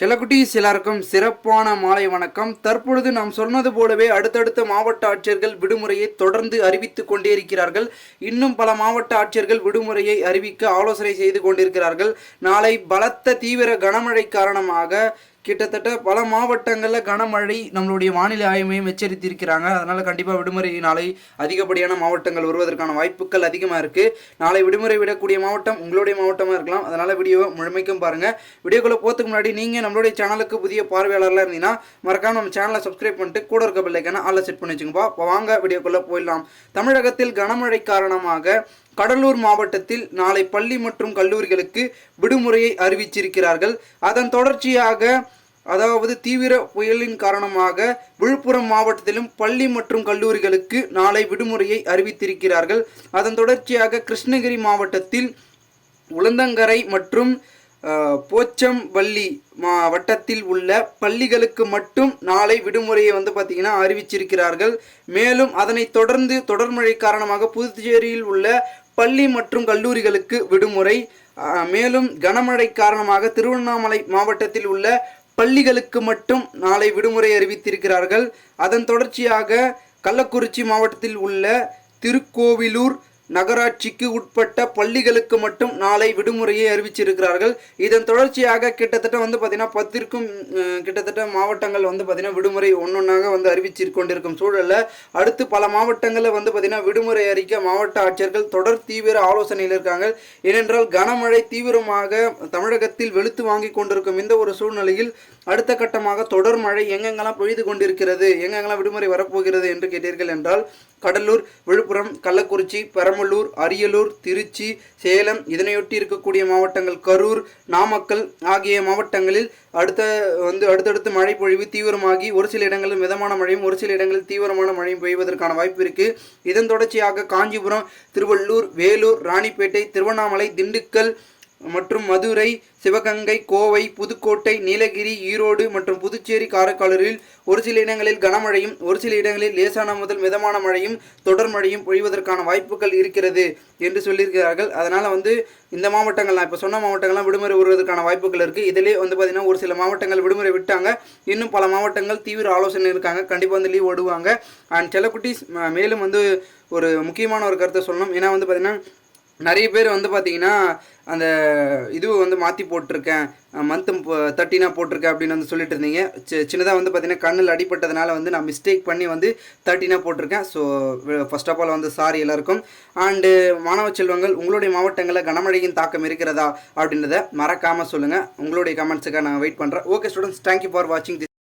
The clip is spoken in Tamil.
செல்லக்குட்டீஸ் எல்லாருக்கும் சிறப்பான மாலை வணக்கம். தற்பொழுது நாம் சொன்னது போலவே அடுத்தடுத்த மாவட்ட ஆட்சியர்கள் விடுமுறையை தொடர்ந்து அறிவித்துக் கொண்டே இருக்கிறார்கள். இன்னும் பல மாவட்ட ஆட்சியர்கள் விடுமுறையை அறிவிக்க ஆலோசனை செய்து கொண்டிருக்கிறார்கள். நாளை பலத்த தீவிர கனமழை காரணமாக கிட்டத்தட்ட பல மாவட்டங்களில் கனமழை நம்மளுடைய வானிலை ஆய்வு மையம் எச்சரித்திருக்கிறாங்க. அதனால் கண்டிப்பாக விடுமுறை நாளை அதிகப்படியான மாவட்டங்கள் வருவதற்கான வாய்ப்புகள் அதிகமாக இருக்குது நாளை விடுமுறை விடக்கூடிய மாவட்டம் உங்களுடைய மாவட்டமாக இருக்கலாம். அதனால் வீடியோவை முழுமைக்கும் பாருங்கள் வீடியோக்குள்ளே போகிறதுக்கு முன்னாடி நீங்கள் நம்மளுடைய சேனலுக்கு புதிய பார்வையாளர்களாக இருந்தீங்கன்னா மறக்காம நம்ம சேனலை சப்ஸ்கிரைப் பண்ணிட்டு கூட இருக்க பிள்ளைக்கான ஆளில் செட் பண்ணி வச்சுக்கோப்பா வாங்க வீடியோக்குள்ளே போயிடலாம். தமிழகத்தில் கனமழை காரணமாக கடலூர் மாவட்டத்தில் நாளை பள்ளி மற்றும் கல்லூரிகளுக்கு விடுமுறையை அறிவிச்சிருக்கிறார்கள். அதன் தொடர்ச்சியாக அதாவது தீவிர புயலின் காரணமாக விழுப்புரம் மாவட்டத்திலும் பள்ளி மற்றும் கல்லூரிகளுக்கு நாளை விடுமுறையை அறிவித்திருக்கிறார்கள். அதன் தொடர்ச்சியாக கிருஷ்ணகிரி மாவட்டத்தில் உளுந்தங்கரை மற்றும் போச்சம்பள்ளி போச்சம்பள்ளி மாவட்டத்தில் உள்ள பள்ளிகளுக்கு மட்டும் நாளை விடுமுறையை வந்து பார்த்திங்கன்னா அறிவிச்சிருக்கிறார்கள். மேலும் அதனை தொடர்ந்து தொடர்மழை காரணமாக புதுச்சேரியில் உள்ள பள்ளி மற்றும் கல்லூரிகளுக்கு விடுமுறை. மேலும் கனமழை காரணமாக திருவண்ணாமலை மாவட்டத்தில் உள்ள பள்ளிகளுக்கு மட்டும் நாளை விடுமுறை அறிவித்திருக்கிறார்கள். அதன் தொடர்ச்சியாக கள்ளக்குறிச்சி மாவட்டத்தில் உள்ள திருக்கோவிலூர் நகராட்சிக்கு உட்பட்ட பள்ளிகளுக்கு மட்டும் நாளை விடுமுறையை அறிவிச்சிருக்கிறார்கள். இதன் தொடர்ச்சியாக கிட்டத்தட்ட வந்து பார்த்தீங்கன்னா பத்திற்கும் கிட்டத்தட்ட மாவட்டங்கள் வந்து பார்த்தீங்கன்னா விடுமுறை ஒன்றொன்னாக வந்து அறிவிச்சு கொண்டிருக்கும் சூழலில். அடுத்து பல மாவட்டங்களில் வந்து பார்த்தீங்கன்னா விடுமுறை அறிக்க மாவட்ட ஆட்சியர்கள் தொடர் தீவிர ஆலோசனையில் இருக்காங்க. ஏனென்றால் கனமழை தீவிரமாக தமிழகத்தில் வெளுத்து வாங்கி கொண்டிருக்கும் இந்த ஒரு சூழ்நிலையில் அடுத்த கட்டமாக தொடர் மழை எங்கெங்கெல்லாம் பொழிது கொண்டிருக்கிறது எங்கெங்கெல்லாம் விடுமுறை வரப்போகிறது என்று கேட்டீர்கள் என்றால் கடலூர் விழுப்புரம் கள்ளக்குறிச்சி பெரம்பலூர் அரியலூர் திருச்சி சேலம் இதனையொட்டி இருக்கக்கூடிய மாவட்டங்கள் கரூர் நாமக்கல் ஆகிய மாவட்டங்களில் அடுத்த வந்து அடுத்தடுத்து மழை பொழிவு தீவிரமாகி ஒரு சில இடங்களில் மிதமான மழையும் ஒரு சில இடங்களில் தீவிரமான மழையும் பெய்வதற்கான வாய்ப்பு இருக்கு. இதன் தொடர்ச்சியாக காஞ்சிபுரம் திருவள்ளூர் வேலூர் ராணிப்பேட்டை திருவண்ணாமலை திண்டுக்கல் மற்றும் மதுரை சிவகங்கை கோவை புதுக்கோட்டை நீலகிரி ஈரோடு மற்றும் புதுச்சேரி காரைக்காலூரில் ஒரு சில இடங்களில் கனமழையும் ஒரு சில இடங்களில் லேசான முதல் மிதமான மழையும் தொடர் மழையும் பொழிவதற்கான வாய்ப்புகள் இருக்கிறது என்று சொல்லியிருக்கிறார்கள். அதனால் வந்து இந்த மாவட்டங்கள் நான் இப்போ சொன்ன மாவட்டங்கள்லாம் விடுமுறை வருவதற்கான வாய்ப்புகள் இருக்குது இதிலே வந்து பார்த்திங்கன்னா ஒரு சில மாவட்டங்கள் விடுமுறை விட்டாங்க. இன்னும் பல மாவட்டங்கள் தீவிர ஆலோசனை இருக்காங்க. கண்டிப்பாக வந்து லீவ் விடுவாங்க அண்ட் செல்லக்குட்டீஸ் மேலும் வந்து ஒரு முக்கியமான ஒரு கருத்தை சொல்லணும். ஏன்னா வந்து பார்த்திங்கன்னா நிறைய பேர் வந்து பார்த்தீங்கன்னா அந்த இது வந்து மாற்றி போட்டிருக்கேன். மந்த்து தேர்ட்டினாக போட்டிருக்கேன் அப்படின்னு வந்து சொல்லிட்டு இருந்தீங்க. சி சின்னதாக வந்து பார்த்தீங்கன்னா கண்ணில் அடிப்பட்டதுனால வந்து நான் மிஸ்டேக் பண்ணி வந்து தேர்ட்டினாக போட்டிருக்கேன். ஸோ ஃபர்ஸ்ட் ஆஃப் ஆல் வந்து சாரி எல்லாருக்கும். அண்டு மாணவ செல்வங்கள் உங்களுடைய மாவட்டங்களில் கனமழையின் தாக்கம் இருக்கிறதா அப்படின்றத மறக்காமல் சொல்லுங்கள் உங்களுடைய கமெண்ட்ஸுக்காக நான் வெயிட் பண்ணுறேன் ஓகே ஸ்டூடெண்ட்ஸ் தேங்க்யூ ஃபார் வாட்சிங்